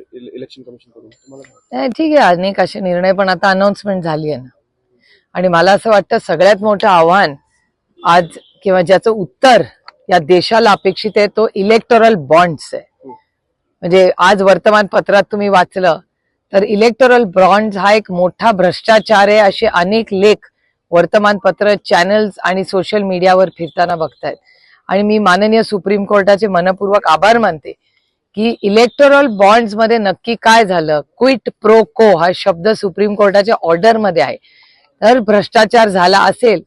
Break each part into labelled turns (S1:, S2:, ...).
S1: इले- इलेक्शन कमिशनकडून? तुम्हाला काय वाटतं?
S2: नाही, ठीक आहे अनेक असे निर्णय पण आता अनाउन्समेंट झाली आहे ना. आणि मला असं वाटतं सगळ्यात मोठं आव्हान आज किंवा ज्याचं उत्तर या देशाला अपेक्षित आहे तो इलेक्टोरल बॉन्ड्स आहे. म्हणजे आज वर्तमानपत्रात तुम्ही वाचलं तर इलेक्टोरल बॉन्ड्स हा एक मोठा भ्रष्टाचार आहे असे अनेक लेख वर्तमानपत्र चॅनल्स आणि सोशल मीडियावर फिरताना बघतायत. आणि मी माननीय सुप्रीम कोर्टाचे मनपूर्वक आभार मानते. की इलेक्टोरल बॉन्डमध्ये नक्की काय झालं? क्विट प्रो को हा शब्द सुप्रीम कोर्टाच्या ऑर्डरमध्ये आहे. तर भ्रष्टाचार झाला असेल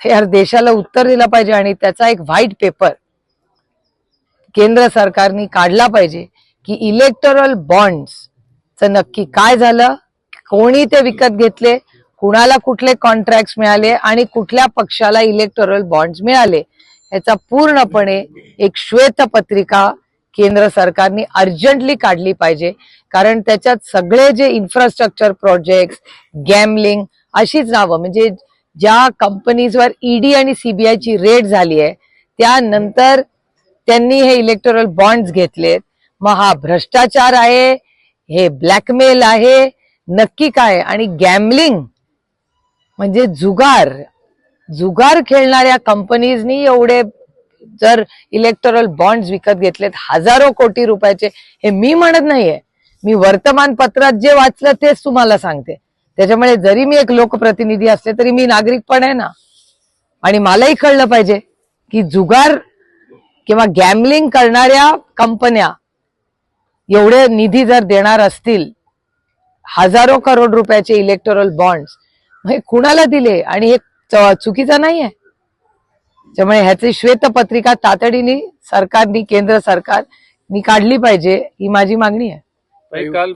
S2: तर यार देशाला उत्तर दिलं पाहिजे आणि त्याचा एक व्हाईट पेपर केंद्र सरकारने काढला पाहिजे की इलेक्टोरल बॉन्ड्स च नक्की काय झालं? कोणी ते विकत घेतले? कुणाला कुठले कॉन्ट्रॅक्ट मिळाले? आणि कुठल्या पक्षाला इलेक्टोरल बॉन्ड्स मिळाले? याचा पूर्णपणे एक श्वेतपत्रिका केंद्र सरकारने अर्जंटली काढली पाहिजे. कारण त्याच्यात सगळे जे इन्फ्रास्ट्रक्चर प्रोजेक्ट गॅमलिंग अशीच नावं म्हणजे ज्या कंपनीजवर ईडी आणि सीबीआयची रेड झाली आहे त्यानंतर त्यांनी हे इलेक्टोरल बॉन्ड्स घेतलेत. मग हा भ्रष्टाचार आहे हे ब्लॅकमेल आहे नक्की काय? आणि गॅमलिंग म्हणजे जुगार. जुगार खेळणाऱ्या कंपनीजनी एवढे जर इलेक्टोरल बॉन्ड्स विकत घेतलेत हजारो कोटी रुपयाचे हे मी म्हणत नाहीये. मी वर्तमानपत्रात जे वाचलं तेच तुम्हाला सांगते. त्याच्यामुळे जरी मी एक लोकप्रतिनिधी असले तरी मी नागरिक पण आहे ना. आणि मलाही कळलं पाहिजे की जुगार किंवा गॅमलिंग करणाऱ्या कंपन्या एवढे निधी जर देणार असतील हजारो करोड रुपयाचे इलेक्टोरल बॉन्ड्स हे कुणाला दिले? आणि हे च- नाही आहे त्यामुळे ह्याची श्वेतपत्रिका तातडीने सरकारनी केंद्र सरकारनी काढली पाहिजे ही माझी मागणी आहे.
S3: काल